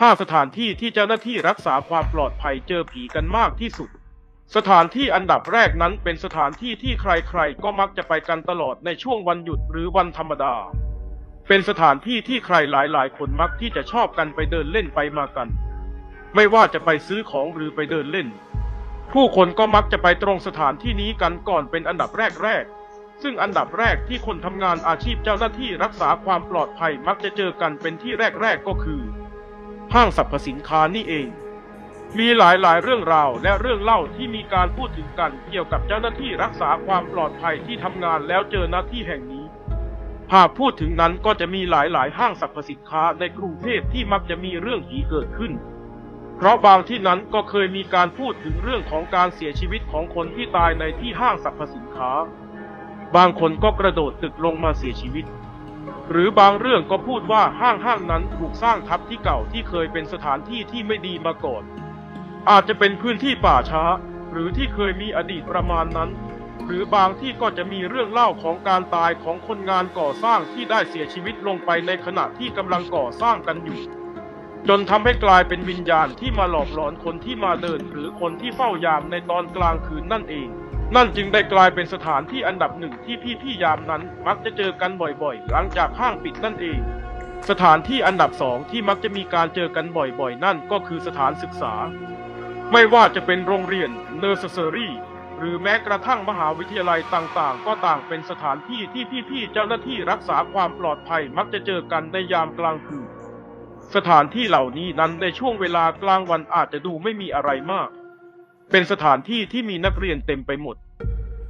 ห้าสถานที่ที่เจ้าหน้าที่รักษาความปลอดภัยเจอผีกันมากที่สุด สถานที่อันดับแรกนั้นเป็นสถานที่ที่ใครๆ ก็มักจะไปกันตลอดในช่วงวันหยุดหรือวันธรรมดา เป็นสถานที่ที่ใครหลายๆ คนมักที่จะชอบกันไปเดินเล่นไปมากัน ไม่ว่าจะไปซื้อของหรือไปเดินเล่น ผู้คนก็มักจะไปตรงสถานที่นี้กันก่อนเป็นอันดับแรกๆ ซึ่งอันดับแรกที่คนทำงานอาชีพเจ้าหน้าที่รักษาความปลอดภัยมักจะเจอกันเป็นที่แรกๆ ก็คือ ห้างสรรพสินค้านี่เอง มีหลายๆ เรื่องราวและเรื่องเล่าที่มีการพูดถึงกันเกี่ยวกับเจ้าหน้าที่รักษาความปลอดภัยที่ทำงานแล้วเจอหน้าที่แห่งนี้ หากพูดถึงนั้นก็จะมีหลายๆ ห้างสรรพสินค้าในกรุงเทพที่มักจะมีเรื่องผีเกิดขึ้น เพราะบางที่นั้นก็เคยมีการพูดถึงเรื่องของการเสียชีวิตของคนที่ตายในที่ห้างสรรพสินค้า บางคนก็กระโดดตึกลงมาเสียชีวิต หรือบางเรื่องก็พูดว่าห้างห้างนั้นถูกสร้างทับที่เก่าที่เคยเป็นสถานที่ที่ไม่ดีมาก่อน อาจจะเป็นพื้นที่ป่าช้า หรือที่เคยมีอดีตประมาณนั้น หรือบางที่ก็จะมีเรื่องเล่าของการตายของคนงานก่อสร้างที่ได้เสียชีวิตลงไปในขณะที่กำลังก่อสร้างกันอยู่ จนทำให้กลายเป็นวิญญาณที่มาหลอกหลอนคนที่มาเดิน หรือคนที่เฝ้ายามในตอนกลางคืนนั่นเอง นั่นจึงได้กลายเป็นสถานที่อันดับหนึ่งที่พี่พี่ๆยามนั้นมักจะเจอกันบ่อยๆ หลังจากห้างปิดนั่นเอง สถานที่อันดับสองที่มักจะมีการเจอกันบ่อยๆ นั่นก็คือสถานศึกษา ไม่ว่าจะเป็นโรงเรียนเนอร์เซอรี่หรือแม้กระทั่งมหาวิทยาลัยต่างๆ ก็ต่างเป็นสถานที่ที่พี่ๆเจ้าหน้าที่รักษาความปลอดภัยมักจะเจอกันในยามกลางคืนสถานที่เหล่านี้นั้นในช่วงเวลากลางวันอาจจะดูไม่มีอะไรมาก เป็นสถานที่ที่มีนักเรียนเต็มไปหมด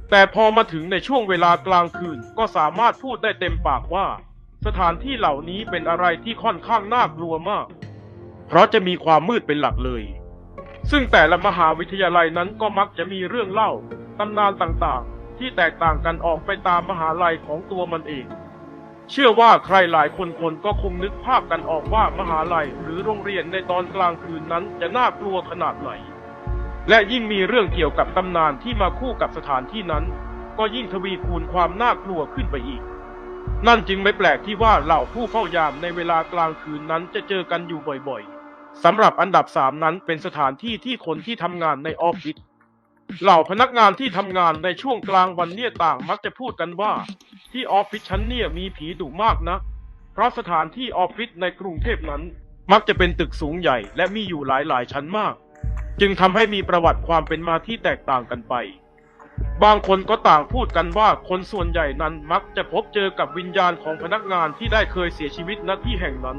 แต่พอมาถึงในช่วงเวลากลางคืนก็สามารถพูดได้เต็มปากว่า สถานที่เหล่านี้เป็นอะไรที่ค่อนข้างน่ากลัวมาก เพราะจะมีความมืดเป็นหลักเลย ซึ่งแต่ละมหาวิทยาลัยนั้นก็มักจะมีเรื่องเล่าตำนานต่างๆ ที่แตกต่างกันออกไปตามมหาลัยของตัวมันเอง เชื่อว่าใครหลายคนคนก็คงนึกภาพกันออกว่ามหาลัยหรือโรงเรียนในตอนกลางคืนนั้นจะน่ากลัวขนาดไหน และยิ่งมีเรื่องเกี่ยวกับตำนานที่มาคู่กับสถานที่นั้น ก็ยิ่งทวีคูณความน่ากลัวขึ้นไปอีก นั่นจึงไม่แปลกที่ว่าเหล่าผู้เฝ้ายามในเวลากลางคืนนั้นจะเจอกันอยู่บ่อยๆสำหรับอันดับสามนั้นเป็นสถานที่ที่คนที่ทำงานในออฟฟิศเหล่าพนักงานที่ทำงานในช่วงกลางวันเนี่ยต่างมักจะพูดกันว่า ที่ออฟฟิศฉันเนี่ยมีผีดุมากนะเพราะสถานที่ออฟฟิศในกรุงเทพนั้น มักจะเป็นตึกสูงใหญ่ และมีอยู่หลายๆชั้นมาก จึงทำให้มีประวัติความเป็นมาที่แตกต่างกันไป บางคนก็ต่างพูดกันว่าคนส่วนใหญ่นั้นมักจะพบเจอกับวิญญาณของพนักงานที่ได้เคยเสียชีวิตณที่แห่งนั้น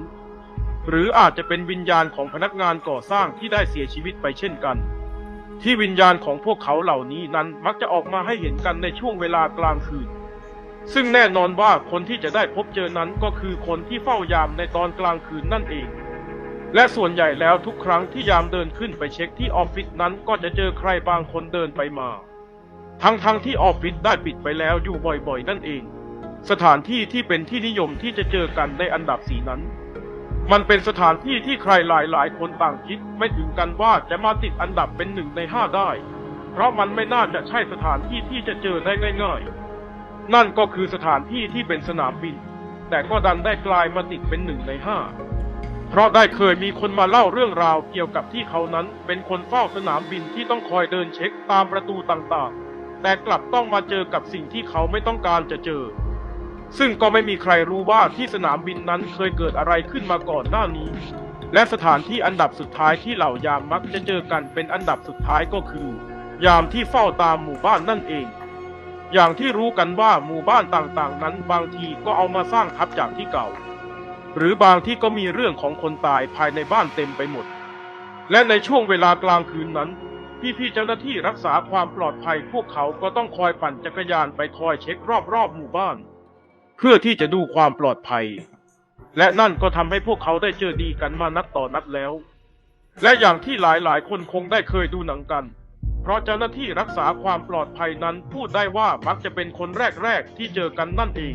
หรืออาจจะเป็นวิญญาณของพนักงานก่อสร้างที่ได้เสียชีวิตไปเช่นกัน ที่วิญญาณของพวกเขาเหล่านี้นั้นมักจะออกมาให้เห็นกันในช่วงเวลากลางคืน ซึ่งแน่นอนว่าคนที่จะได้พบเจอนั้นก็คือคนที่เฝ้ายามในตอนกลางคืนนั่นเอง และส่วนใหญ่แล้วทุกครั้งที่ยามเดินขึ้นไปเช็คที่ออฟฟิศนั้นก็จะเจอใครบางคนเดินไปมา ทั้งๆทที่ออฟฟิศได้ปิดไปแล้วอยู่บ่อยๆ นั่นเอง สถานที่ที่เป็นที่นิยมที่จะเจอกันในอันดับสีนั้น มันเป็นสถานที่ที่ใครหลายๆ คนต่างคิดไม่ถึงกันว่าจะมาติดอันดับเป็นหนึ่งในห้าได้ เพราะมันไม่น่าจะใช่สถานที่ที่จะเจอได้ง่าย ๆ นั่นก็คือสถานที่ที่เป็นสนามบิน แต่ก็ดันได้กลายมาติดเป็นหนึ่งในห้า เพราะได้เคยมีคนมาเล่าเรื่องราวเกี่ยวกับที่เขานั้นเป็นคนเฝ้าสนามบินที่ต้องคอยเดินเช็คตามประตูต่างๆ แต่กลับต้องมาเจอกับสิ่งที่เขาไม่ต้องการจะเจอ ซึ่งก็ไม่มีใครรู้ว่าที่สนามบินนั้นเคยเกิดอะไรขึ้นมาก่อนหน้านี้ และสถานที่อันดับสุดท้ายที่เหล่ายามมักจะเจอกันเป็นอันดับสุดท้ายก็คือ ยามที่เฝ้าตามหมู่บ้านนั่นเอง อย่างที่รู้กันว่าหมู่บ้านต่างๆ นั้นบางทีก็เอามาสร้างทับจากที่เก่า หรือบางที่ก็มีเรื่องของคนตายภายในบ้านเต็มไปหมด และในช่วงเวลากลางคืนนั้น พี่ๆเจ้าหน้าที่รักษาความปลอดภัยพวกเขาก็ต้องคอยปั่นจักรยานไปคอยเช็ครอบๆหมู่บ้าน เพื่อที่จะดูความปลอดภัย และนั่นก็ทำให้พวกเขาได้เจอดีกันมานัดต่อนัดแล้ว และอย่างที่หลายๆ คนคงได้เคยดูหนังกันเพราะเจ้าหน้าที่รักษาความปลอดภัยนั้นพูดได้ว่ามักจะเป็นคนแรก ๆ ที่เจอกันนั่นเอง